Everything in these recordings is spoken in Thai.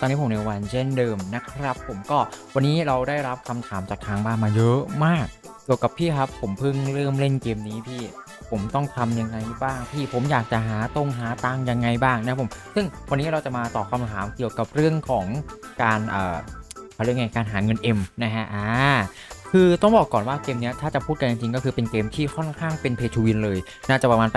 ตอนนี้ผมในวันเช่นเดิมนะครับ ผมก็วันนี้เราได้รับคำถามจากทางบ้านมาเยอะมากเกี่ยวกับพี่ครับ ผมเพิ่งเริ่มเล่นเกมนี้พี่ ผมต้องทำยังไงบ้างพี่ผมอยากจะหาตรงหาตังยังไงบ้างนะผม ซึ่งวันนี้เราจะมาตอบคำถามเกี่ยวกับเรื่องของการเอ่อเขาเรียกไงการหาเงิน M นะฮะอ่า คือต้องบอกก่อนว่าเกมนี้ถ้าจะพูดกันจริงๆก็คือเป็นเกมที่ค่อนข้างเป็นเพ y ทูวินเลย น่าจะประมาณ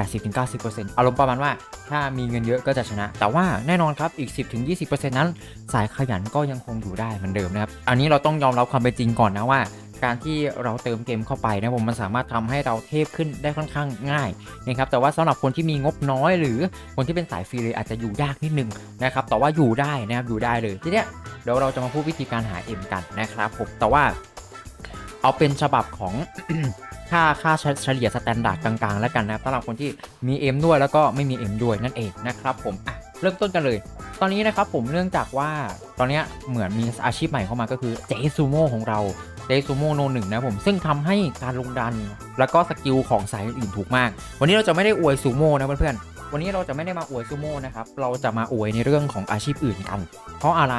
80-90%อารมณ์ประมาณว่าถ้ามีเงินเยอะก็จะชนะ แต่ว่าแน่นอนครับอีก 10-20%นั้น สายขยันก็ยังคงอยู่ได้เหมือนเดิมนะครับ อันนี้เราต้องยอมรับความเป็นจริงก่อนนะว่าการที่เราเติมเกมเข้าไปนะผมมันสามารถทำให้เราเทพขึ้นได้ค่อนข้างง่ายนะครับแต่ว่าสำหรับคนที่มีงบน้อย หรือคนที่เป็นสายฟรีเลยอาจจะอยู่ยากนิดนึงนะครับแต่ว่าอยู่ได้นะครับอยู่ได้เลยทีเนี้ยเดี๋ยวเราจะมาพูดวิธีการหาเอ็มกันนะครับผมแต่ว่า เอาเป็นฉบับของค่าค่าเฉลี่ยสแตนดาร์ดกลางๆ แล้วกันนะครับสำหรับคนที่มี M ด้วยแล้วก็ไม่มี M ด้วยนั่นเองนะครับผมอะเริ่มต้นกันเลย ตอนนี้นะครับผมเนื่องจากว่าตอนนี้เหมือนมีอาชีพใหม่เข้ามาก็คือเจซูโม่ของเราเจซูโม่โนหนึ่งนะผมซึ่งทำให้การลงดัน แล้วก็สกิลของสายอื่นถูกมาก วันนี้เราจะไม่ได้อวยซูโม่นะเพื่อนๆวันนี้เราจะไม่ได้มาอวยซูโม่นะครับเราจะมาอวยในเรื่องของอาชีพอื่นกัน เพราะอะไร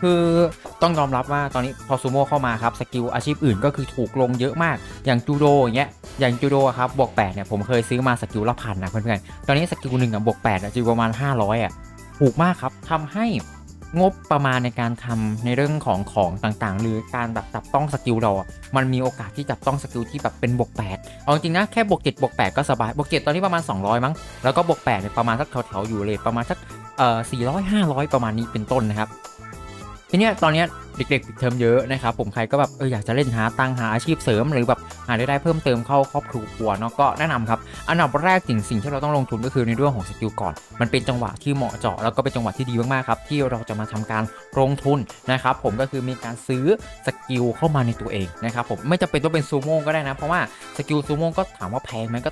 คือต้องยอมรับว่าตอนนี้พอซูโม่เข้ามาครับสกิลอาชีพอื่นก็คือถูกลงเยอะมากอย่างจูโดอย่างเงี้ยอย่างจูโดครับบวก8เนี่ยผมเคยซื้อมาสกิลละพันนะเพื่อนๆตอนนี้สกิลหนึ่งอะบวก8อะจะอยู่ประมาณ 500อะถูกมากครับทำให้งบประมาณในการทำในเรื่องของของต่างๆ หรือการแบบจับต้องสกิลเราอะมันมีโอกาสที่จับต้องสกิลที่แบบเป็นบวก8เอาจริงนะแค่บวก7บวก8ก็สบายบวก7ตอนนี้ประมาณ 200 มั้งแล้วก็บวก8เนี่ยประมาณสักแถวๆอยู่เลยประมาณสักเอ่อ400 500ประมาณนี้เป็นต้นนะครับ ทีเนี้ยตอนเนี้ยเด็กๆปิดเทอมเยอะนะครับผมใครก็แบบเอออยากจะเล่นหาตังหาอาชีพเสริม หรือแบบหารายได้เพิ่มเติมเข้าครอบครัวเนาะก็แนะนำครับอันดับแรกสิ่งสิ่งที่เราต้องลงทุนก็คือในเรื่องของสกิลก่อน มันเป็นจังหวะที่เหมาะเจาะแล้วก็เป็นจังหวะที่ดีมากๆครับที่เราจะมาทำการลงทุนนะครับผมก็คือมีการซื้อสกิลเข้ามาในตัวเองนะครับผมไม่จำเป็นต้องเป็นซูโม่ก็ได้นะเพราะว่าสกิลซูโม่ก็ถามว่าแพงไหมก็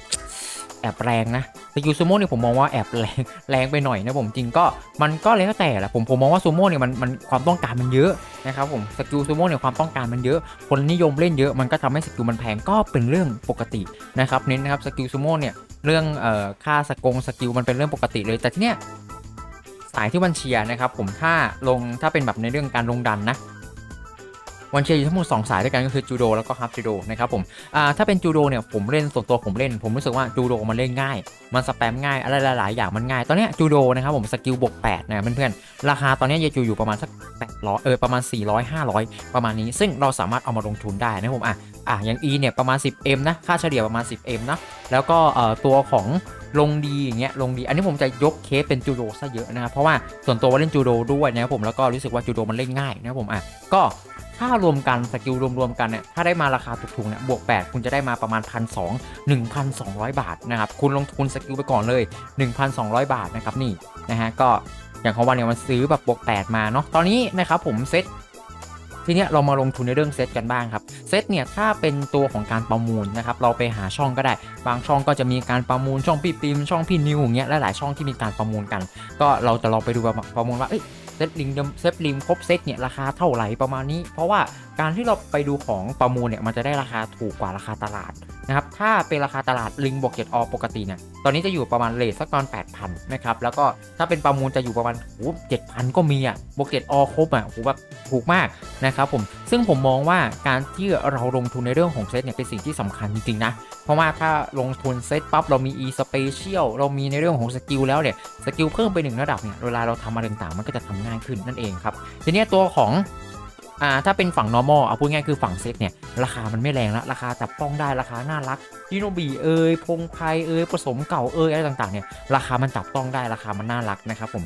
แอบแรงนะสกิลซูโม่เนี่ยผมมองว่าแอบแรงแรงไปหน่อยนะผมจริงก็มันก็แล้วแต่แหละผมผมมองว่าซูโม่เนี่ยมันมันความต้องการมันเยอะนะครับผมสกิลซูโม่เนี่ยความต้องการมันเยอะ คนนิยมเล่นเยอะมันก็ทำให้สกิลมันแพงก็เป็นเรื่องปกตินะครับเน้นนะครับสกิลซูโม่เนี่ยเรื่องเอ่อค่าสกงสกิลมันเป็นเรื่องปกติเลยแต่ที่เนี้ยสายที่วันเชียร์นะครับผมถ้าลงถ้าเป็นแบบในเรื่องการลงดันนะ วันเชียร์อยู่ทั้งหมด2สายด้วยกันก็คือจูโดแล้วก็ฮับจูโดนะครับผมอ่าถ้าเป็นจูโดเนี่ยผมเล่นส่วนตัวผมเล่น ผมรู้สึกว่าจูโดมันเล่นง่าย มันสแปมง่ายอะไรหลายๆอย่างมันง่าย ตอนนี้จูโดนะครับผมสกิลบวก8นะเพื่อนๆราคาตอนนี้ยเยจูอยู่ประมาณสัก800เออประมาณ 400 500 ประมาณนี้ ซึ่งเราสามารถเอามาลงทุนได้นะผมอะอะอย่าง E เนี่ยประมาณ 10M นะค่าเฉลี่ยประมาณ 10M นะแล้วก็เอ่อตัวของลงดีอย่างเงี้ยลงดี อันนี้ผมจะยกเคสเป็นจูโดซะเยอะนะครับเพราะว่าส่วนตัวว่าเล่นจูโดด้วยนะครับผมแล้วก็รู้สึกว่าจูโดมันเล่นง่ายนะครับผมอะก็ ถ้ารวมกันสกิลรวมๆกันเนี่ยถ้าได้มาราคาถูกๆเนี่ยบวก 8 คุณจะได้มาประมาณ 1 2 0 0 1,200 บาทนะครับคุณลงทุนสกิลไปก่อนเลย 1,200 บาทนะครับนี่นะฮะก็อย่างของวันเนี่ยมันซื้อแบบบวก 8 มาเนาะตอนนี้นะครับผมเซตทีเนี้ยเรามาลงทุนในเรื่องเซตกันบ้างครับ เซตเนี่ยถ้าเป็นตัวของการประมูลนะครับเราไปหาช่องก็ได้ บางช่องก็จะมีการประมูลช่องพี่ปิมช่องพี่นิวอย่างเงี้ยหลายๆช่องที่มีการประมูลกัน ก็เราจะลองไปดูประมูลว่าเอ้ย เซตลิงเซตลิงครบเซตเนี่ยราคาเท่าไหร่ประมาณนี้ เพราะว่าการที่เราไปดูของประมูลเนี่ยมันจะได้ราคาถูกกว่าราคาตลาด นะครับ ถ้าเป็นราคาตลาดลิงบวกเกตออปกติเนี่ย ตอนนี้จะอยู่ประมาณเลทสักตอน 8,000 นะครับ แล้วก็ถ้าเป็นประมูลจะอยู่ประมาณโอ้เจ็ดพันก็มีอะบวกเกตออครบอะโหแบบถูกมากนะครับผม ซึ่งผมมองว่าการที่เราลงทุนในเรื่องของเซตเนี่ยเป็นสิ่งที่สำคัญจริงๆนะ เพราะว่าถ้าลงทุนเซตปั๊บเรามี e special เรามีในเรื่องของสกิลแล้วเนี่ย สกิลเพิ่มไปหนึ่งระดับเนี่ย เวลาเราทำอะไรต่างๆมันก็จะทำง่ายขึ้นนั่นเองครับ ทีนี้ตัวของ อ่าถ้าเป็นฝั่ง normal เอาพูดง่ายคือฝั่งเซ็ตเนี่ย ราคามันไม่แรงละราคาจับต้องได้ราคาน่ารักยิโนบีเอยพงไพเอยผสมเก่าเอยอะไรต่างๆเนี่ยราคามันจับต้องได้ราคามันน่ารักนะครับผม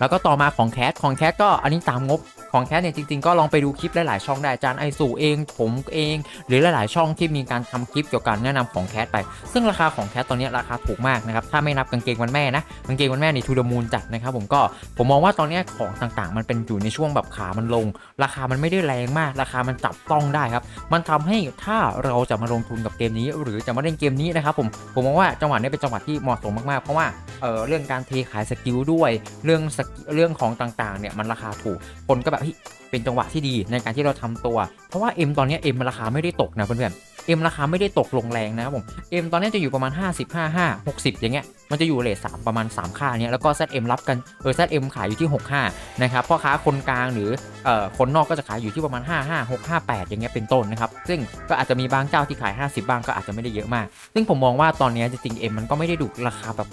แล้วก็ต่อมาของแคสของแคสก็อันนี้ตามงบ ของแคทเนี่ยจริงๆก็ลองไปดูคลิปหลายๆช่องได้อาจารย์ไอสูเอง ผมเอง หรือหลายๆช่องที่มีการทำคลิปเกี่ยวกับการแนะนำของแคทไป ซึ่งราคาของแคทตอนนี้ราคาถูกมากนะครับถ้าไม่นับกางเกงวันแม่นะกางเกงวันแม่นี่ทูดมูลจัดนะครับผมก็ผมมองว่าตอนนี้ของต่างๆ มันเป็นอยู่ในช่วงแบบขามันลง ราคามันไม่ได้แรงมาก ราคามันจับต้องได้ครับมันทำให้ถ้าเราจะมาลงทุนกับเกมนี้ หรือจะมาเล่นเกมนี้นะครับผมผมมองว่าจังหวะนี้เป็นจังหวะที่เหมาะสมมากๆเพราะว่าเออเรื่องการเทขายสกิลด้วย เรื่องสกิเรื่องของต่างๆเนี่ยมันราคาถูกคนก็แบบเฮ้ยเป็นจังหวะที่ดีในการที่เราทำตัว เพราะว่า M ตอนนี้ M ราคาไม่ได้ตกนะเพื่อนๆเอ็มราคาไม่ได้ตกลงแรงนะครับผมเอ็มตอนนี้จะอยู่ประมาณ50 55 60 อย่างเงี้ย มันจะอยู่เลท3ประมาณ 3 ค่าเนี้ย แล้วก็ ZM รับกัน เออ ZM ขายอยู่ที่ 65 นะครับ พ่อค้าคนกลางหรือเอ่อคนนอกก็จะขายอยู่ที่ประมาณ 55 6 58 อย่างเงี้ย เป็นต้นนะครับ ซึ่งก็อาจจะมีบางเจ้าที่ขาย 50 บ้างก็อาจจะไม่ได้เยอะมาก ซึ่งผมมองว่าตอนนี้จริงๆเอ็มมันก็ไม่ได้ดูราคาแบบ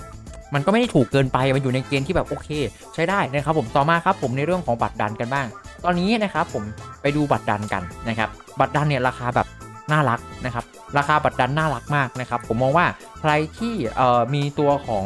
มันก็ไม่ได้ถูกเกินไปมันอยู่ในเกณฑ์ที่แบบโอเค ใช้ได้นะครับผมต่อมาครับผมในเรื่องของบัตรดันกันบ้าง ตอนนี้นะครับผมไปดูบัตรดันกันนะครับบัตรดันเนี่ยราคาแบบน่ารักนะครับราคาบัตรดันน่ารักมากนะครับผมมองว่าใครที่เอ่อมีตัวของ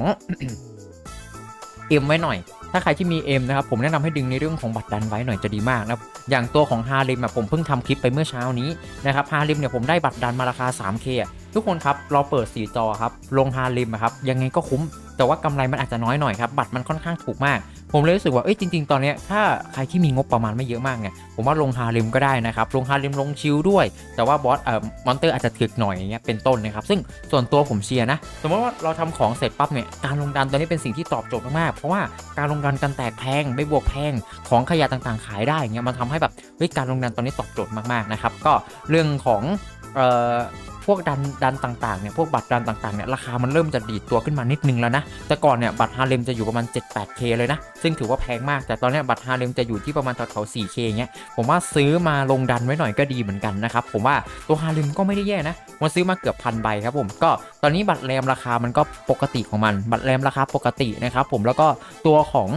เอ็มไว้หน่อย ถ้าใครที่มีเอ็มนะครับผมแนะนำให้ดึงในเรื่องของบัตรดันไว้หน่อยจะดีมากนะอย่างตัวของฮาริมอะผมเพิ่งทำคลิปไปเมื่อเช้านี้นะครับฮาริมเนี่ยผมได้บัตรดันมาราคา 3K อะ ทุกคนครับเราเปิด 4 จอครับลงฮาริมครับยังไงก็คุ้ม แต่ว่ากำไรมันอาจจะน้อยหน่อยครับบัตรมันค่อนข้างถูกมาก ผมเลยรู้สึกว่าเอ้ยจริง ๆ ตอนนี้ถ้าใครที่มีงบประมาณไม่เยอะมากเนี่ยผมว่าลงฮาริมก็ได้นะครับลงฮาริมลงชิลด้วย แต่ว่าบอสเอ่อมอนเตอร์อาจจะถึกหน่อยอย่างเงี้ยเป็นต้นนะครับซึ่งส่วนตัวผมเชียร์นะสมมติว่าเราทำของเสร็จปั๊บเนี่ยการลงดันตอนนี้เป็นสิ่งที่ตอบโจทย์มากๆเพราะว่าการลงดันกันแตกแพงไม่บวกแพงของขยะต่างๆ ขายได้อย่างเงี้ยมันทำให้แบบเฮ้ยการลงดันตอนนี้ตอบโจทย์มากๆนะครับก็เรื่องของเอ่อ วกดันดันต่างๆเนี่ยพวกบัตรดันต่างๆเนี่ยราคามันเริ่มจะดีดตัวขึ้นมานิดนึงแล้วนะแต่ก่อนเนี่ยบัตรฮาเลมจะอยู่ประมาณ 7-8K เลยนะ ซึ่งถือว่าแพงมากแต่ตอนนี้บัตรฮาเลมจะอยู่ที่ประมาณแถวๆ 4K เงี้ยผมว่าซื้อมาลงดันไว้หน่อยก็ดีเหมือนกันนะครับผมว่าตัวฮาเลมก็ไม่ได้แย่นะมันซื้อมาเกือบพันใบครับผมก็ตอนนี้บัตรแรมราคามันก็ปกติของมัน บัตรแรมราคาปกตินะครับผมแล้วก็ตัวของ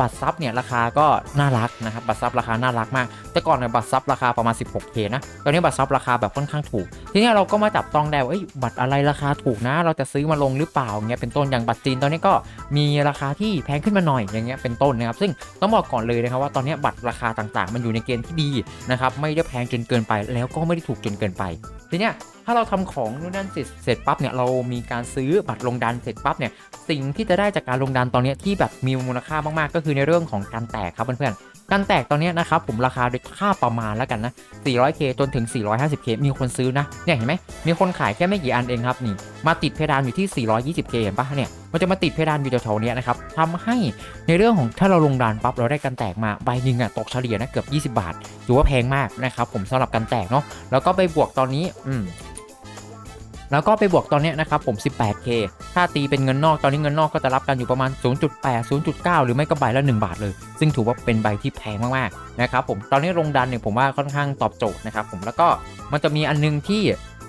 บัตรซับเนี่ยราคาก็น่ารักนะครับบัตรซับราคาน่ารักมาก แต่ก่อนเนี่ยบัตรซับราคาประมาณ 16K นะตอนนี้บัตรซับราคาแบบค่อนข้างถูก ทีนี้เราก็มาจับต้องได้ว่าบัตรอะไรราคาถูกนะ เราจะซื้อมาลงหรือเปล่าเงี้ยเป็นต้นอย่างบัตรจีนตอนนี้ก็มีราคาที่แพงขึ้นมาหน่อยอย่างเงี้ยเป็นต้นนะครับซึ่งต้องบอกก่อนเลยนะครับว่าตอนนี้บัตรราคาต่างๆ มันอยู่ในเกณฑ์ที่ดีนะครับไม่ได้แพงจนเกินไป แล้วก็ไม่ได้ถูกจนเกินไปทีเนี้ย ถ้าเราทำของนู่นนั่นเสร็จเสร็จปั๊บเนี่ยเรามีการซื้อบัตรลงดันเสร็จปั๊บเนี่ยสิ่งที่จะได้จากการลงดันตอนนี้ที่แบบมีมูลค่ามากๆ ก็คือในเรื่องของการแตกครับเพื่อนๆการแตกตอนนี้นะครับผมราคาโดยค่าประมาณแล้วกันนะ 400k จนถึง 450k มีคนซื้อนะเนี่ยเห็นไหมมีคนขายแค่ไม่กี่อันเองครับนี่มาติดเพดานอยู่ที่ 420k เห็นปะเนี่ยมันจะมาติดเพดานอยู่แถวๆเนี้ยนะครับทำให้ในเรื่องของถ้าเราลงดานปั๊บเราได้กันแตกมาใบหนึ่งอะตกเฉลี่ยนะเกือบ 20 บาทถือว่าแพงมากนะครับผมสำหรับกันแตกเนาะแล้วก็ไปบวกตอนนี้อืม แล้วก็ไปบวกตอนนี้นะครับผม 18k ถ้าตีเป็นเงินนอกตอนนี้เงินนอกก็จะรับกันอยู่ประมาณ 0.8 0.9 หรือไม่ก็ใบละ 1 บาทเลย ซึ่งถือว่าเป็นใบที่แพงมากๆนะครับผมตอนนี้ลงดันเนี่ยผมว่าค่อนข้างตอบโจทย์นะครับผมแล้วก็มันจะมีอันนึงที่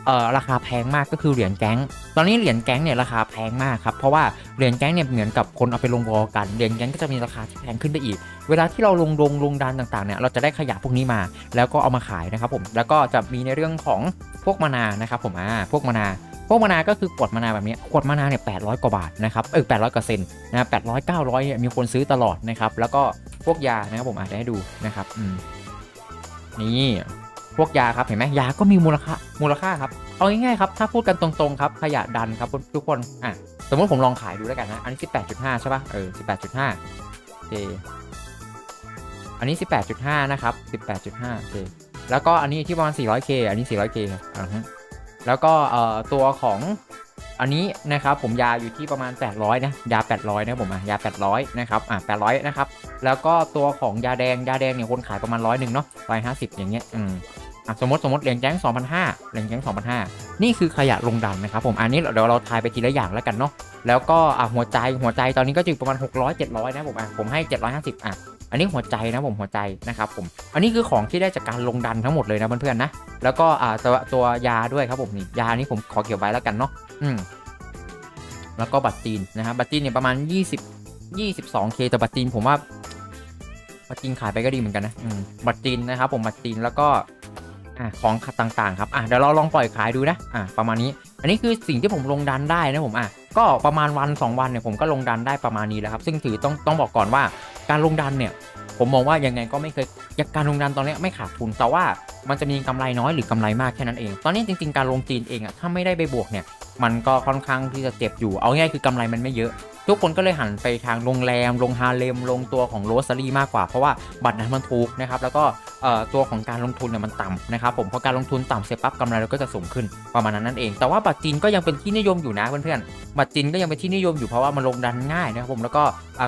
เอ่อราคาแพงมากก็คือเหรียญแก๊ง ตอนนี้เหรียญแก๊งเนี่ยราคาแพงมากครับเพราะว่าเหรียญแก๊งเนี่ยเหมือนกับคนเอาไปลงวอลกันเหรียญแก๊งก็จะมีราคาที่แพงขึ้นไปอีก เวลาที่เราลงลงลงดันต่างๆเนี่ยเราจะได้ขยะพวกนี้มา แล้วก็เอามาขายนะครับผมแล้วก็จะมีในเรื่องของพวกมานานะครับผมอ่าพวกมานาพวกมานาก็คือกดมานาแบบนี้กดมานาเนี่ย800กว่าบาทนะครับ เออ800กว่าเซนนะ800 900เนี่ยมีคนซื้อตลอดนะครับ แล้วก็พวกยานะครับผมอาจจะให้ดูนะครับ อืม นี่ พวกยาครับเห็นไหมยาก็มีมูลค่ามูลค่าครับเอาง่ายๆครับถ้าพูดกันตรงๆครับขยะดันครับทุกคนอะสมมติผมลองขายดูแล้วกันนะอันนี้ 18.5 ใช่ป่ะเออ 18.5โอเคอันนี้ 18.5 นะครับ 18.5โอเคแล้วก็อันนี้ที่ประมาณ 400k อันนี้ 400k อ่าฮะแล้วก็เอ่อตัวของ อันนี้นะครับผมยาอยู่ที่ประมาณ 800นะยา 800นะผมอะยา 800นะครับอะ800นะครับแล้วก็ตัวของยาแดงยาแดงเนี่ยคนขายประมาณร้อยหนึ่งเนาะ150อย่างเงี้ยอืมอะสมมติสมมติเหรียญแจ้ง2,500เหรียญแจ้ง2,500นี่คือขยะลงดันนะครับผมอันนี้เดี๋ยวเราทายไปทีละอย่างแล้วกันเนาะแล้วก็อะหัวใจหัวใจตอนนี้ก็อยู่ประมาณ 600 700นะผมอะผมให้ 750อะอันนี้หัวใจนะผมหัวใจนะครับผมอันนี้คือของที่ได้จากการลงดันทั้งหมดเลยนะเพื่อนๆนะแล้วก็อ่าตัวตัวยาด้วยครับผมนี่ยานี้ผมขอเก็บไว้แล้วกันเนาะอืม แล้วก็บัตรจีนนะครับบัตรจีนเนี่ยประมาณ 20 22k แต่บัตรจีนผมว่าบัตรจีนขายไปก็ดีเหมือนกันนะบัตรจีนนะครับผมบัตรจีนแล้วก็อ่าของต่างๆครับอะเดี๋ยวเราลองปล่อยขายดูนะอะประมาณนี้ อันนี้คือสิ่งที่ผมลงดันได้นะผมอะก็ประมาณวัน 2 วันเนี่ยผมก็ลงดันได้ประมาณนี้แล้วครับซึ่งถือต้องต้องบอกก่อนว่าการลงดันเนี่ยผมมองว่ายังไงก็ไม่เคยการลงดันตอนนี้ไม่ขาดทุนแต่ว่ามันจะมีกำไรน้อยหรือกำไรมากแค่นั้นเอง ตอนนี้จริงๆการลงจีนเองอะถ้าไม่ได้ไปบวกเนี่ย มันก็ค่อนข้างที่จะเจ็บอยู่ เอาง่ายคือกำไรมันไม่เยอะ ทุกคนก็เลยหันไปทางโรงแรมโรงฮาเลม ลงตัวของโรสซารีมากกว่า เพราะว่าบัตรนั้นมันถูกนะครับ แล้วก็ตัวของการลงทุนเนี่ยมันต่ำนะครับผมพอการลงทุนต่ำเสร็จปั๊บกำไรเราก็จะสูงขึ้นประมาณนั้นนั่นเอง แต่ว่าบัตรจีนก็ยังเป็นที่นิยมอยู่นะเพื่อนๆบัตรจีนก็ยังเป็นที่นิยมอยู่เพราะว่ามันลงดันง่ายนะครับผมแล้วก็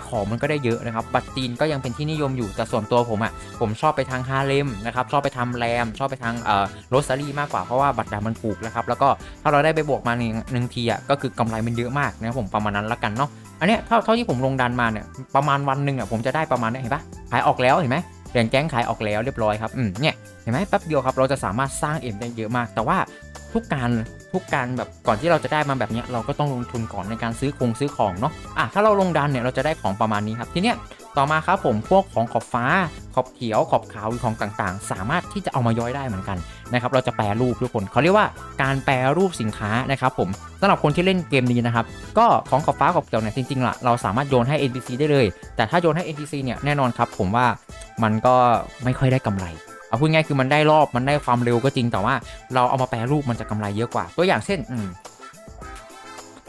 ของมันก็ได้เยอะนะครับบัตรจีนก็ยังเป็นที่นิยมอยู่แต่ส่วนตัวผมอะผมชอบไปทางฮาเลมนะครับชอบไปทำแรมชอบไปทางโรสซารีมากกว่าเพราะว่าบัตรดำมันถูกนะครับแล้วก็ถ้าเราได้ไปบวกมาหนึ่งงทีอะก็คือกำไรมันเยอะมากนะครับผมประมาณนั้นละกันเนาะอันเนี้ยเท่าเท่าที่ผมลงดันมาเนี่ยประมาณวันหนึ่งอะผมจะได้ประมาณเนี้ยเห็นปะขายออกแล้วเห็นไหมเหรียญแก๊งขายออกแล้วเรียบร้อยครับอืมเนี่ยเห็นไหมแป๊บเดียวครับเราจะสามารถสร้างเอ็มได้เยอะมาก แต่ว่าทุกการทุกการแบบก่อนที่เราจะได้มาแบบเนี้ยเราก็ต้องลงทุนก่อนในการซื้อคงซื้อของเนาะอะถ้าเราลงดันเนี่ยเราจะได้ของประมาณนี้ครับทีเนี้ย ต่อมาครับผมพวกของขอบฟ้า ขอบเขียว ขอบขาวหรือของต่างๆ สามารถที่จะเอามาย่อยได้เหมือนกันนะครับเราจะแปรรูปทุกคนเขาเรียกว่าการแปรรูปสินค้านะครับผมสำหรับคนที่เล่นเกมนี้นะครับก็ของขอบฟ้าขอบเขียวเนี่ยจริงๆล่ะเราสามารถโยนให้ NPC ได้เลย แต่ถ้าโยนให้ NPC เนี่ยแน่นอนครับผมว่ามันก็ไม่ค่อยได้กำไรเอาพูดง่ายคือมันได้รอบมันได้ความเร็วก็จริงแต่ว่าเราเอามาแปรรูปมันจะกำไรเยอะกว่า ตัวอย่างเช่นอ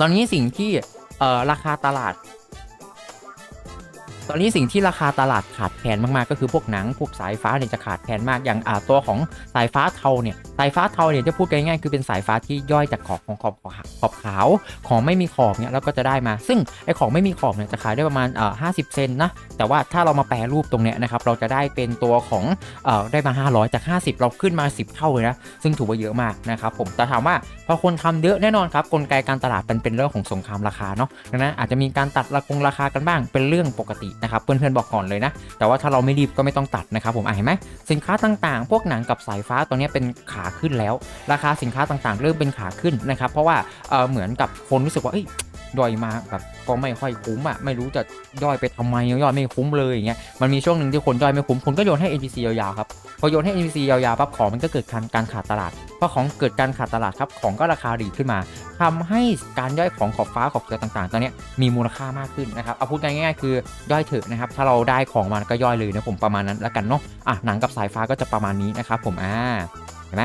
ตอนนี้สิ่งที่ราคาตลาด ตอนนี้สิ่งที่ราคาตลาดขาดแคลนมากๆก็คือพวกหนังพวกสายฟ้าเนี่ยจะขาดแคลนมากอย่างอ่าตัวของสายฟ้าเทาเนี่ยสายฟ้าเทาเนี่ยจะพูดง่ายๆคือเป็นสายฟ้าที่ย่อยจากขอบของขอบขอบขาวของไม่มีขอบเนี่ยเราก็จะได้มา ซึ่งไอของไม่มีขอบเนี่ยจะขายได้ประมาณอ่อห้าสิบเซนนะแต่ว่าถ้าเรามาแปรรูปตรงเนี้ยนะครับเราจะได้เป็นตัวของเอ่อได้มา 500 จาก 50 เราขึ้นมา 10 เท่าเลยนะซึ่งถือว่าเยอะมากนะครับผมแต่ถามว่าพอคนทำเยอะแน่นอนครับกลไกการตลาดเป็นเป็นเรื่องของสงครามราคาเนาะดังนั้นอาจจะมีการตัดราคงราคากันบ้างเป็นเรื่องปกตินะครับเพื่อนๆบอกก่อนเลยนะ แต่ว่าถ้าเราไม่รีบก็ไม่ต้องตัดนะครับผมเห็นไหมสินค้าต่างๆ พวกหนังกับสายฟ้าตัวนี้เป็นขาขึ้นแล้ว ราคาสินค้าต่างๆ เริ่มเป็นขาขึ้นนะครับเพราะว่าเเหมือนกับคนรู้สึกว่า ย่อยมาแบบก็ไม่ค่อยคุ้มอะไม่รู้จะย่อยไปทำไมย่อยไม่คุ้มเลยอย่างเงี้ยมันมีช่วงหนึ่งที่คนย่อยไม่คุ้มคนก็โยนให้ NPC ยาวๆครับพอโยนให้ NPC ยาวๆปั๊บของมันก็เกิดการการขาดตลาดพอของเกิดการขาดตลาดครับของก็ราคาดีขึ้นมาทำให้การย่อยของขอบฟ้าขอบเขียวต่างๆตอนนี้มีมูลค่ามากขึ้นนะครับเอาพูดง่ายๆคือย่อยเถอะนะครับถ้าเราได้ของมันก็ย่อยเลยนะผมประมาณนั้นแล้วกันเนาะอะหนังกับสายฟ้าก็จะประมาณนี้นะครับผมอ่าเห็นไหม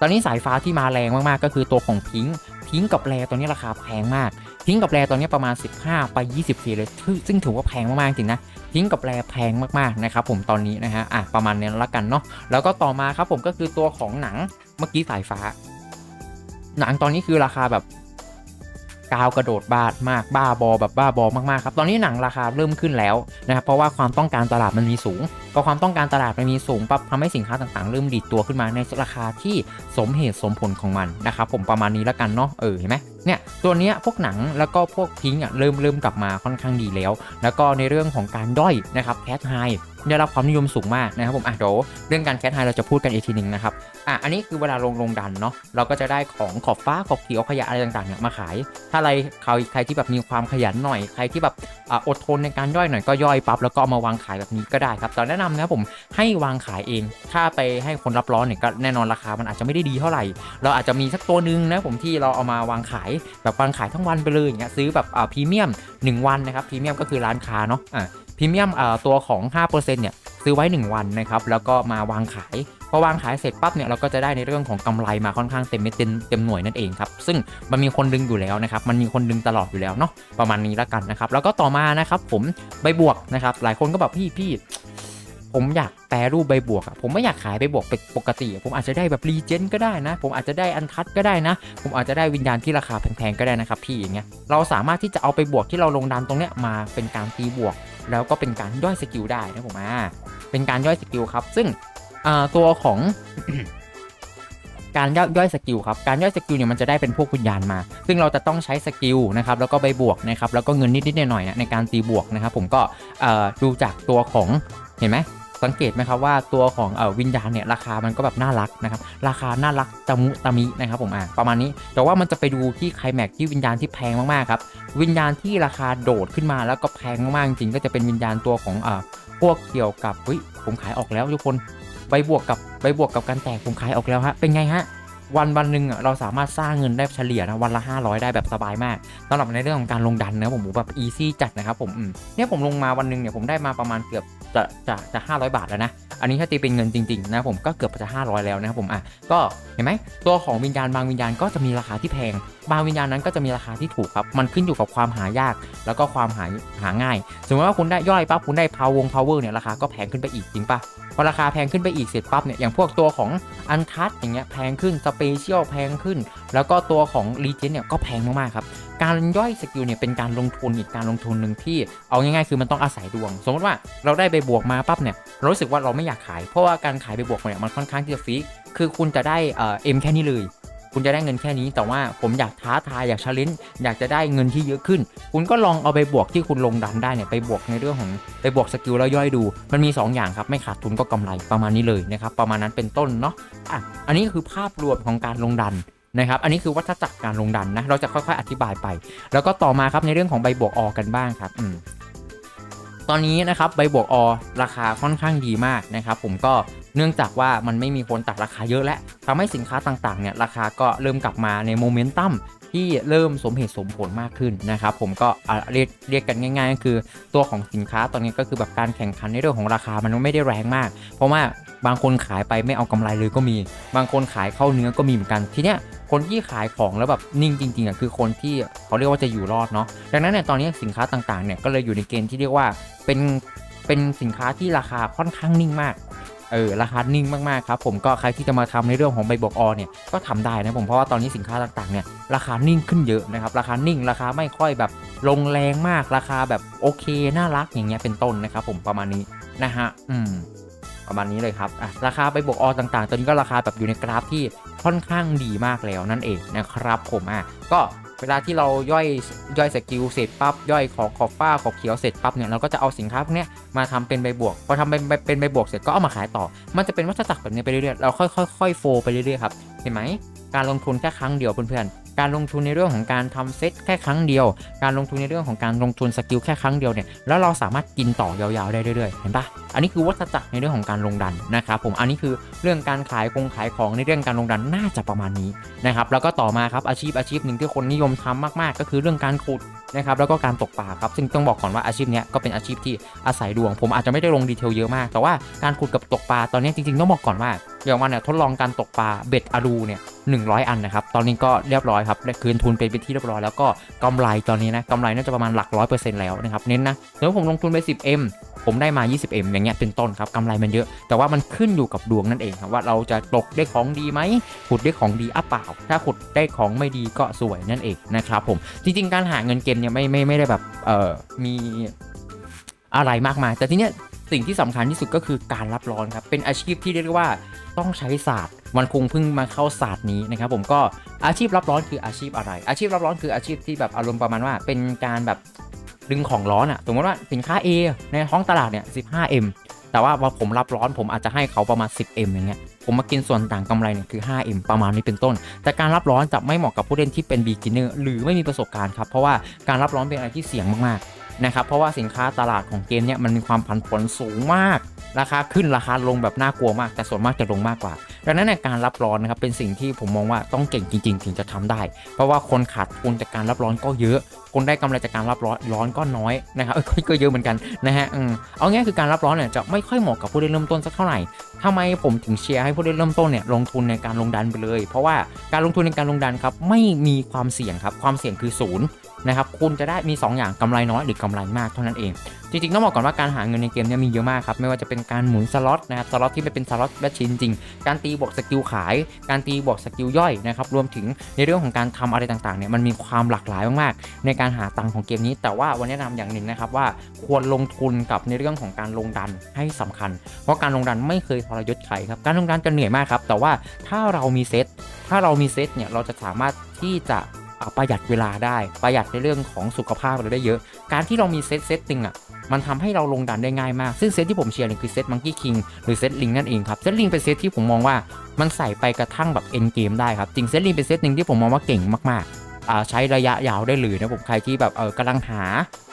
ตอนนี้สายฟ้าที่มาแรงมากๆ ก็คือตัวของพิงค์พิงค์กับแรตัวนี้ราคาแพงมาก พิงกับแรตอนนี้ประมาณ 15 ไป20ทีเลย ซึ่งถือว่าแพงมากๆจริงนะพิงกับแรแพงมากๆนะครับผมตอนนี้นะฮะ อะประมาณนี้แล้วกันเนาะ แล้วก็ต่อมาครับผมก็คือตัวของหนังเมื่อกี้สายฟ้า หนังตอนนี้คือราคาแบบกาวกระโดดบาดมากบ้าบอแบบบ้าบอมากๆครับตอนนี้หนังราคาเริ่มขึ้นแล้วนะครับเพราะว่าความต้องการตลาดมันมีสูงพอความต้องการตลาดมันมีสูงปั๊บทำให้สินค้าต่างๆ เริ่มดีดตัวขึ้นมาในราคาที่สมเหตุสมผลของมันนะครับผมประมาณนี้แล้วกันเนาะเออเห็นไหมเนี่ยตัวเนี้ยพวกหนังแล้วก็พวกพิงอะเริ่มเริ่มกลับมาค่อนข้างดีแล้ว แล้วก็ในเรื่องของการด้อยนะครับแคทไฮได้รับความนิยมสูงมากนะครับผมอะเดี๋ยวเรื่องการแคทไฮเราจะพูดกันอีกทีหนึ่งนะครับอะอันนี้คือเวลาลงลงดันเนาะเราก็จะได้ของขอบฟ้าขอบเขียวขยะอะไรต่างๆเนี่ยมาขาย ถ้าอะไรใครใครที่แบบมีความขยันหน่อยใครที่แบบออดทนในการย่อยหน่อยก็ย่อยปั๊บแล้วก็เอามาวางขายแบบนี้ก็ได้ครับแต่แนะนำนะครับผมให้วางขายเอง ถ้าไปให้คนรับร้อนเนี่ยก็แน่นอนราคามันอาจจะไม่ได้ดีเท่าไหร่ เราอาจจะมีสักตัวหนึงนะผมที่เราเอามาวางขายแบบวางขายทั้งวันไปเลยอย่างเงี้ยซื้อแบบอ่าพรีเมียม 1 วันนะครับพรีเมียมก็คือร้านค้าเนาะอ่าพรีเมียมอ่าตัวของ 5%เนี่ยซื้อไว้ 1 วันนะครับแล้วก็มาวางขายพอวางขายเสร็จปั๊บเนี่ยเราก็จะได้ในเรื่องของกำไรมาค่อนข้างเต็มเม็ดเต็มเต็มหน่วยนั่นเองครับซึ่งมันมีคนดึงอยู่แล้วนะครับมันมีคนดึงตลอดอยู่แล้วเนาะประมาณนี้ล้วกันนะครับแล้วก็ต่อมานะครับผมใบบวกนะครับหลายคนก็แบบพี่พี่ ผมอยากแปรรูปใบบวกอะผมไม่อยากขายใบบวกเป็นปกติอะผมอาจจะได้แบบรีเจนก็ได้นะ ผมอาจจะได้อันคัดก็ได้นะ ผมอาจจะได้วิญญาณที่ราคาแพงๆก็ได้นะครับพี่อย่างเงี้ยเราสามารถที่จะเอาไปบวกที่เราลงดันตรงเนี้ยมาเป็นการตีบวก แล้วก็เป็นการย่อยสกิลได้นะผมอ่าเป็นการย่อยสกิลครับ ซึ่งตัวของการย่อยสกิลครับ การย่อยสกิลเนี่ยมันจะได้เป็นพวกวิญญาณมา ซึ่งเราจะต้องใช้สกิลนะครับ แล้วก็ใบบวกนะครับ แล้วก็เงินนิดๆหน่อยๆในการตีบวกนะครับ ผมก็ดูจากตัวของ เห็นไหม สังเกตไหมครับว่าตัวของเอ่อวิญญาณเนี่ยราคามันก็แบบน่ารักนะครับราคาน่ารักตะมุตะมินะครับผมอะประมาณนี้ แต่ว่ามันจะไปดูที่ไคลแม็กซ์ที่วิญญาณที่แพงมากๆครับวิญญาณที่ราคาโดดขึ้นมาแล้วก็แพงมากๆจริงก็จะเป็นวิญญาณตัวของอ่าพวกเกี่ยวกับเฮ้ยผมขายออกแล้วทุกคนใบบวกกับใบบวกกับการแตกผมขายออกแล้วฮะเป็นไงฮะ วันวันหนึ่งอะเราสามารถสร้างเงินได้เฉลี่ยนะวันละ 500 ได้แบบสบายมากสำหรับในเรื่องของการลงดันนะผมแบบอีซี่จัดนะครับผมอืมเนี่ยผมลงมาวันหนึ่งเนี่ยผมได้มาประมาณเกือบจะจะจะ500 บาทแล้วนะ อันนี้ถ้าตีเป็นเงินจริงๆนะผมก็เกือบจะ 500 แล้วนะครับผมอะก็เห็นไหมตัวของวิญญาณบางวิญญาณก็จะมีราคาที่แพง บางวิญญาณนั้นก็จะมีราคาที่ถูกครับ มันขึ้นอยู่กับความหายาก แล้วก็ความหาหาง่าย สมมติว่าคุณได้ย่อยปั๊บคุณได้พาวงพาวเวอร์เนี่ยราคาก็แพงขึ้นไปอีกจริงปะพอราคาแพงขึ้นไปอีกเสร็จปั๊บเนี่ยอย่างพวกตัวของอันทัชอย่างเงี้ยแพงขึ้นสเปเชียลแพงขึ้น แล้วก็ตัวของรีเจนเนี่ยก็แพงมากๆครับการย่อยสกิลเนี่ยเป็นการลงทุนอีกการลงทุนหนึ่งที่เอาง่ายๆ คือมันต้องอาศัยดวง สมมติว่าเราได้ใบบวกมาปั๊บเนี่ยเรารู้สึกว่าเราไม่อยากขายเพราะว่าการขายใบบวกเนี่ยมันค่อนข้างที่จะฟิกคือคุณจะได้เอ็มแค่นี้เลย คุณจะได้เงินแค่นี้ แต่ว่าผมอยากท้าทายอยากชาเลนจ์อยากจะได้เงินที่เยอะขึ้น คุณก็ลองเอาไปบวกที่คุณลงดันได้เนี่ยไปบวกในเรื่องของไปบวกสกิลแล้วย่อยดู มันมี 2 อย่างครับ ไม่ขาดทุนก็กำไรประมาณนี้เลยนะครับประมาณนั้นเป็นต้นเนาะอะอันนี้คือภาพรวมของการลงดันนะครับ อันนี้คือวัฏจักรการลงดันนะ เราจะค่อยๆ อธิบายไป แล้วก็ต่อมาครับในเรื่องของใบบวกอกันบ้างครับอืมตอนนี้นะครับใบบวกอราคาค่อนข้างดีมากนะครับ ผมก็ เนื่องจากว่ามันไม่มีคนตัดราคาเยอะและทำให้สินค้าต่างๆเนี่ยราคาก็เริ่มกลับมาในโมเมนตัมที่เริ่มสมเหตุสมผลมากขึ้นนะครับผมก็เรียกเรียกกันง่าย ๆ ก็คือตัวของสินค้าตอนนี้ก็คือแบบการแข่งขันในเรื่องของราคามันไม่ได้แรงมาก เพราะว่าบางคนขายไปไม่เอากำไรเลยก็มี บางคนขายเข้าเนื้อก็มีเหมือนกันทีเนี้ยคนที่ขายของแล้วแบบนิ่งจริงๆอะคือคนที่เขาเรียกว่าจะอยู่รอดเนาะดังนั้นเนี่ยตอนนี้สินค้าต่างๆเนี่ยก็เลยอยู่ในเกณฑ์ที่เรียกว่าเป็นเป็นสินค้าที่ราคาค่อนข้างนิ่งมาก เออราคานิ่งมากๆครับผมก็ใครที่จะมาทำในเรื่องของใบบวกอเนี่ยก็ทำได้นะผมเพราะว่าตอนนี้สินค้าต่างๆเนี่ยราคานิ่งขึ้นเยอะนะครับราคานิ่งราคาไม่ค่อยแบบลงแรงมากราคาแบบโอเคน่ารักอย่างเงี้ยเป็นต้นนะครับผมประมาณนี้นะฮะอืมประมาณนี้เลยครับอะราคาไปบวกอต่างๆ ตอนนี้ก็ราคาแบบอยู่ในกราฟที่ค่อนข้างดีมากแล้วนั่นเองนะครับผมอะก็ เวลาที่เราย่อยย่อยสกิลเสร็จปั๊บย่อยของขอบฟ้าขอบเขียวเสร็จปั๊บเนี่ยเราก็จะเอาสินค้าพวกนี้มาทำเป็นใบบวกพอทำเป็นใบเป็นใบบวกเสร็จก็เอามาขายต่อ มันจะเป็นวัฏจักรแบบนี้ไปเรื่อยๆเราค่อยๆค่อยๆโฟไปเรื่อยๆครับเห็นไหมการลงทุนแค่ครั้งเดียวเพื่อนๆ การลงทุนในเรื่องของการทำเซตแค่ครั้งเดียว การลงทุนในเรื่องของการลงทุนสกิลแค่ครั้งเดียวเนี่ย แล้วเราสามารถกินต่อยาวๆได้เรื่อยๆ เห็นปะอันนี้คือวัฏจักรในเรื่องของการลงดันนะครับผม อันนี้คือเรื่องการขายคงขายของในเรื่องการลงดันน่าจะประมาณนี้นะครับ แล้วก็ต่อมาครับอาชีพอาชีพหนึ่งที่คนนิยมทำมากๆ ก็คือเรื่องการขุด นะครับแล้วก็การตกปลาครับซึ่งต้องบอกก่อนว่าอาชีพนี้ก็เป็นอาชีพที่อาศัยดวง ผมอาจจะไม่ได้ลงดีเทลเยอะมาก แต่ว่าการขุดกับตกปลาตอนนี้จริงๆต้องบอกก่อนว่าอย่างวันเนี่ยทดลองการตกปลาเบ็ดอารูเนี่ย100อันนะครับตอนนี้ก็เรียบร้อยครับได้คืนทุนไปเป็นที่เรียบร้อยแล้วก็กำไรตอนนี้นะกำไรน่าจะประมาณหลักร้อยเปอร์เซ็นต์แล้วนะครับเน้นนะสมมติผมลงทุนไป 10m ผมได้มา 20m อย่างเงี้ยเป็นต้นครับกำไรมันเยอะ แต่ว่ามันขึ้นอยู่กับดวงนั่นเองครับว่าเราจะตกได้ของดีไหมขุดได้ของดีอะเปล่า ถ้าขุดได้ของไม่ดีก็สวยนั่นเองนะครับผมจริงๆ การหาเงินเกมเนี่ยไม่ไม่ไม่ได้แบบเอ่อมีอะไรมากมาย แต่ทีเนี้ยสิ่งที่สำคัญที่สุดก็คือการรับร้อนครับ เป็นอาชีพที่เรียกว่าต้องใช้ศาสตร์ มันคงเพิ่งมาเข้าศาสตร์นี้นะครับผมก็อาชีพรับร้อนคืออาชีพอะไร อาชีพรับร้อนคืออาชีพที่แบบอารมณ์ประมาณว่า เป็นการแบบ ดึงของร้อนอะสมมติว่าสินค้า A ในท้องตลาดเนี่ย 15M แต่ว่าพอผมรับร้อนผมอาจจะให้เขาประมาณ 10M อย่างเงี้ย ผมมากินส่วนต่างกำไรเนี่ยคือ 5M ประมาณนี้เป็นต้น แต่การรับร้อนจะไม่เหมาะกับผู้เล่นที่เป็น beginner หรือไม่มีประสบการณ์ครับ เพราะว่าการรับร้อนเป็นอะไรที่เสี่ยงมากๆ นะครับเพราะว่าสินค้าตลาดของเกมเนี่ยมันมีความผันผวนสูงมาก ราคาขึ้นราคาลงแบบน่ากลัวมาก แต่ส่วนมากจะลงมากกว่า ดังนั้นเนี่ยการรับร้อนนะครับเป็นสิ่งที่ผมมองว่าต้องเก่งจริง ๆ ถึงจะทำได้ เพราะว่าคนขาดทุนจากการรับร้อนก็เยอะ คนได้กำไรจากการรับร้อนร้อนก็น้อยนะครับเออก็เยอะเหมือนกันนะฮะอืมเอาง่ายคือการรับร้อนเนี่ยจะไม่ค่อยเหมาะกับผู้เล่นเริ่มต้นสักเท่าไหร่ทำไมผมถึงเชียร์ให้ผู้เล่นเริ่มต้นเนี่ยลงทุนในการลงดันไปเลย เพราะว่าการลงทุนในการลงดันครับไม่มีความเสี่ยงครับความเสี่ยงคือศูนย์ นะครับคุณจะได้มี 2 อย่างกำไรน้อยหรือกำไรมากเท่านั้นเอง จริงๆต้องบอกก่อนว่าการหาเงินในเกมเนี่ยมีเยอะมากครับไม่ว่าจะเป็นการหมุนสล็อตนะครับสล็อตที่ไม่เป็นสล็อตแบทชินจริงการตีบวกสกิลขาย การตีบวกสกิลย่อยนะครับรวมถึงในเรื่องของการทำอะไรต่างๆเนี่ยมันมีความหลากหลายมากๆ ในการหาตังค์ของเกมนี้ แต่ว่าวันแนะนำอย่างหนึ่งนะครับว่าควรลงทุนกับในเรื่องของการลงดันให้สำคัญ เพราะการลงดันไม่เคยทรยศใครครับการลงดันจะเหนื่อยมากครับแต่ว่าถ้าเรามีเซตถ้าเรามีเซตเนี่ยเราจะสามารถที่จะ ประหยัดเวลาได้ ประหยัดในเรื่องของสุขภาพเราได้เยอะ การที่เรามีเซตเซตติงอะมันทำให้เราลงดันได้ง่ายมาก ซึ่งเซตที่ผมเชียร์เนี่ยคือเซตมังกี้คิงหรือเซตลิงนั่นเองครับ เซตลิงเป็นเซตที่ผมมองว่ามันใส่ไปกระทั่งแบบเอ็นเกมได้ครับ จริงเซตลิงเป็นเซตหนึ่งที่ผมมองว่าเก่งมากๆ ใช้ระยะยาวได้เลยนะผมใครที่แบบเออกำลังหา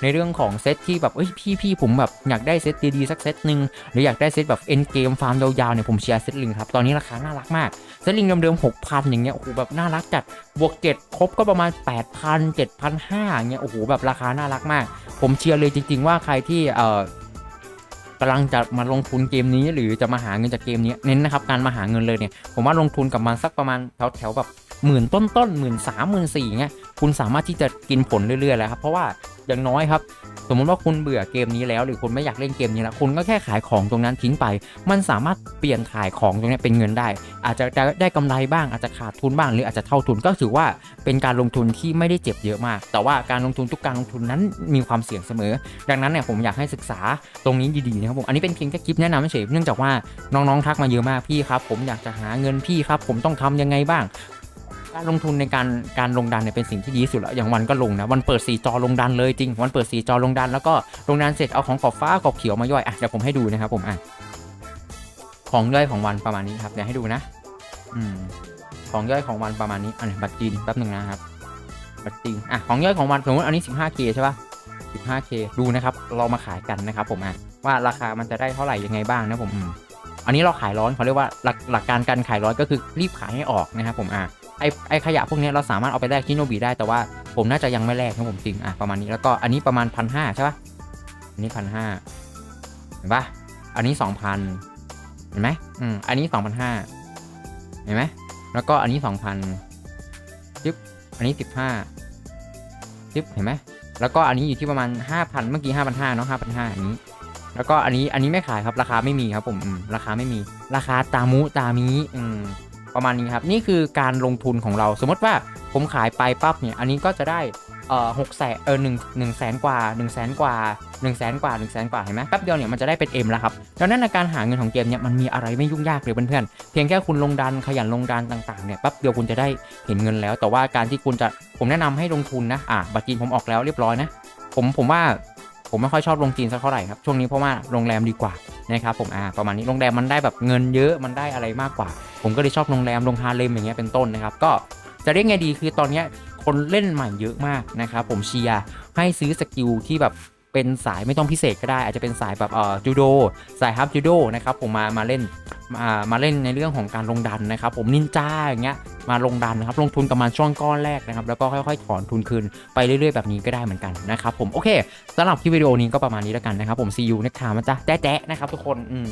ในเรื่องของเซตที่แบบเอ้ยพี่พี่ผมแบบอยากได้เซตดีๆสักเซตหนึ่งหรืออยากได้เซตแบบเอ็นเกมฟาร์มยาวๆเนี่ยผมเชียร์เซตลิงครับตอนนี้ราคาน่ารักมากเซตลิงเดิมๆหกพันอย่างเงี้ยโอ้โหแบบน่ารักจัดบวกเจ็ดครบก็ประมาณ 8 0 0 0 7 5 0 0อย่างเงี้ยโอ้โหแบบราคาน่ารักมาก ผมเชียร์เลยจริง ๆ ว่าใครที่เอ่อกำลังจะมาลงทุนเกมนี้หรือจะมาหาเงินจากเกมนี้เน้นนะครับการมาหาเงินเลยเนี่ยผมว่าลงทุนกับมันสักประมาณแถวแถวแบบ หมื่นต้นต้นหมื่นสามหมื่นสี่เงี้ยคุณสามารถที่จะกินผลเรื่อยๆแล้วครับเพราะว่าอย่างน้อยครับ สมมติว่าคุณเบื่อเกมนี้แล้ว หรือคุณไม่อยากเล่นเกมนี้แล้วคุณก็แค่ขายของตรงนั้นทิ้งไป มันสามารถเปลี่ยนขายของตรงนี้เป็นเงินได้ อาจจะได้ได้กำไรบ้างอาจจะขาดทุนบ้าง หรืออาจจะเท่าทุนก็ถือว่าเป็นการลงทุนที่ไม่ได้เจ็บเยอะมาก แต่ว่าการลงทุนทุกการลงทุนนั้นมีความเสี่ยงเสมอ ดังนั้นเนี่ยผมอยากให้ศึกษาตรงนี้ดีๆนะครับผมอันนี้เป็นเพียงแค่คลิปแนะนำเฉยเนื่องจากว่าน้องๆทักมาเยอะมากพี่ครับ ผมอยากจะหาเงินพี่ครับ ผมต้องทำยังไงบ้าง การลงทุนในการการลงดันเนี่ยเป็นสิ่งที่ดีสุดแล้วอย่างวันก็ลงนะวันเปิดสีจอลงดันเลยจริง วันเปิดสีจอลงดัน แล้วก็ลงดันเสร็จเอาของขอบฟ้าขอบเขียวมาย่อยอะเดี๋ยวผมให้ดูนะครับผมอะของย่อยของวันประมาณนี้ครับเดี๋ยวให้ดูนะ อืมของย่อยของวันประมาณนี้อันนี้บัตรจีนแป๊บหนึ่งนะครับบัตรจีนอะของย่อยของวันสมมติอันนี้ 15k ใช่ปะ 15k ดูนะครับ เรามาขายกันนะครับผมอะว่าราคามันจะได้เท่าไหร่ยังไงบ้างนะผมอืมอันนี้เราขายร้อนเขาเรียกว่าหลักหลักการการขายร้อนก็คือรีบขายให้ออกนะครับผมอะ ไอไอขยะพวกนี้เราสามารถเอาไปแลกที่โนบีได้แต่ว่าผมน่าจะยังไม่แลกนะผมจริงอะประมาณนี้แล้วก็อันนี้ประมาณพันห้าใช่ปะอันนี้พันห้าเห็นปะอันนี้สองพันเห็นไหมอืมอันนี้สองพันห้าเห็นไหมแล้วก็อันนี้สองพันจึ๊บอันนี้สิบห้าจึ๊บเห็นไหมแล้วก็อันนี้อยู่ที่ประมาณ5,000เมื่อกี้5,500เนาะ5,500อันนี้ แล้วก็อันนี้อันนี้ไม่ขายครับราคาไม่มีครับผมอืมราคาไม่มี ราคาตามุตามีอืม ประมาณนี้ครับ นี่คือการลงทุนของเรา สมมติว่าผมขายไปปั๊บเนี่ย อันนี้ก็จะได้เอ่อหกแสนเออหนึ่งหนึ่งแสนกว่าหนึ่งแสนกว่าหนึ่งแสนกว่าหนึ่งแสนกว่าเห็นไหมแป๊บเดียวเนี่ยมันจะได้เป็น M แล้วครับดังนั้นในการหาเงินของเกมเนี่ยมันมีอะไรไม่ยุ่งยากเลยเพื่อนๆเพียงแค่คุณลงดันขยันลงดันต่างๆเนี่ยแป๊บเดียวคุณจะได้เห็นเงินแล้ว แต่ว่าการที่คุณจะผมแนะนำให้ลงทุนนะอะบัตรจีนผมออกแล้วเรียบร้อยนะผมผมว่า ผมไม่ค่อยชอบลงจีนสักเท่าไหร่ครับช่วงนี้เพราะว่าโรงแรมดีกว่านะครับผมอ่าประมาณนี้โรงแรมมันได้แบบเงินเยอะมันได้อะไรมากกว่า ผมก็เลยชอบโรงแรมโรงฮาเลมอย่างเงี้ยเป็นต้นนะครับก็จะเรียกไงดีคือตอนเนี้ยคนเล่นใหม่เยอะมากนะครับผมเชียร์ให้ซื้อสกิลที่แบบ เป็นสายไม่ต้องพิเศษก็ได้ อาจจะเป็นสายแบบเอ่อจูโดสายฮับจูโดนะครับผมมามาเล่นมามาเล่นในเรื่องของการลงดันนะครับ ผมนินจาอย่างเงี้ยมาลงดันนะครับลงทุนประมาณช่วงก้อนแรกนะครับแล้วก็ค่อยๆถอนทุนคืนไปเรื่อยๆแบบนี้ก็ได้เหมือนกันนะครับผมโอเคสำหรับคลิปวิดีโอนี้ก็ประมาณนี้แล้วกันนะครับผมซีอูนะคะมันจะแจ๊ะๆนะครับทุกคนอืม